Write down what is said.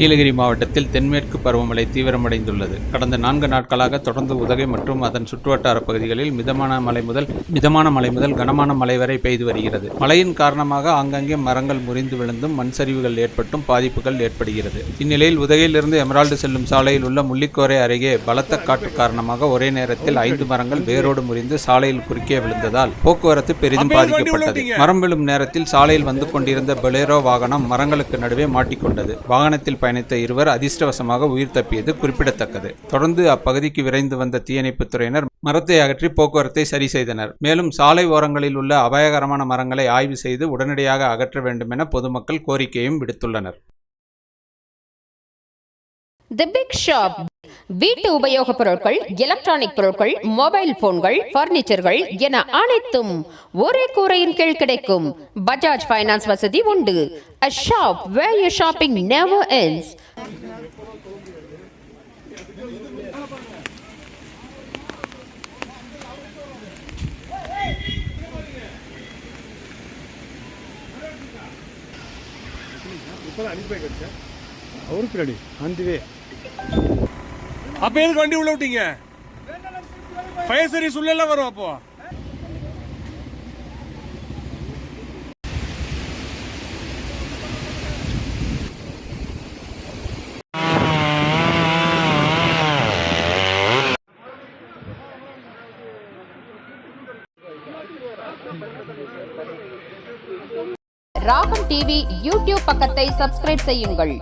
நீலகிரி மாவட்டத்தில் தென்மேற்கு பருவமழை தீவிரமடைந்துள்ளது. கடந்த நான்கு நாட்களாக தொடர்ந்து உதகை மற்றும் அதன் சுற்றுவட்டார பகுதிகளில் மிதமான மழை முதல் மிதமான மழை முதல் கனமான மழை வரை பெய்து வருகிறது. மழையின் காரணமாக ஆங்காங்கே மரங்கள் முறிந்து விழுந்தும் மண் சரிவுகள் ஏற்பட்டும் பாதிப்புகள் ஏற்படுகிறது. இந்நிலையில் உதகையிலிருந்து எமரால்டு செல்லும் சாலையில் உள்ள முள்ளிக்கோரை அருகே பலத்த காற்று காரணமாக ஒரே நேரத்தில் ஐந்து மரங்கள் வேரோடு முறிந்து சாலையில் குறுக்கே விழுந்ததால் போக்குவரத்து பெரிதும் பாதிக்கப்பட்டது. மரம் விழும் நேரத்தில் சாலையில் வந்து கொண்டிருந்த பெலேரோ வாகனம் மரங்களுக்கு நடுவே மாட்டிக்கொண்டது. வாகனத்தில் பயணித்த இருவர் அதிர்ஷ்டவசமாக உயிர் தப்பியது குறிப்பிடத்தக்கது. தொடர்ந்து அப்பகுதிக்கு விரைந்து வந்த தீயணைப்புத் துறையினர் மரத்தை அகற்றி போக்குவரத்தை சரி செய்தனர். மேலும் சாலை ஓரங்களில் உள்ள அபாயகரமான மரங்களை ஆய்வு செய்து உடனடியாக அகற்ற வேண்டும் என பொதுமக்கள் கோரிக்கையும் விடுத்துள்ளனர். The Big Shop வீட்டு உபயோகப் பொருட்கள் எலக்ட்ரானிக் பொருட்கள் மொபைல் போன்கள் பர்னிச்சர்கள் என அனைத்தும் ஒரே கூரையின் கீழ் கிடைக்கும். பஜாஜ் ஃபைனான்ஸ் வசதி உண்டு. A shop where you shopping never ends. அனுப்பி அவருக்கு பின்னாடி ஆந்திவே அப்ப எதுக்கு வண்டி உள்ள விட்டீங்க? ஃபயர் சர்வீஸ் உள்ள எல்லாம் வரும் அப்போ. ராகம் டிவி யூடியூப் பக்கத்தை சப்ஸ்கிரைப் செய்யுங்கள்.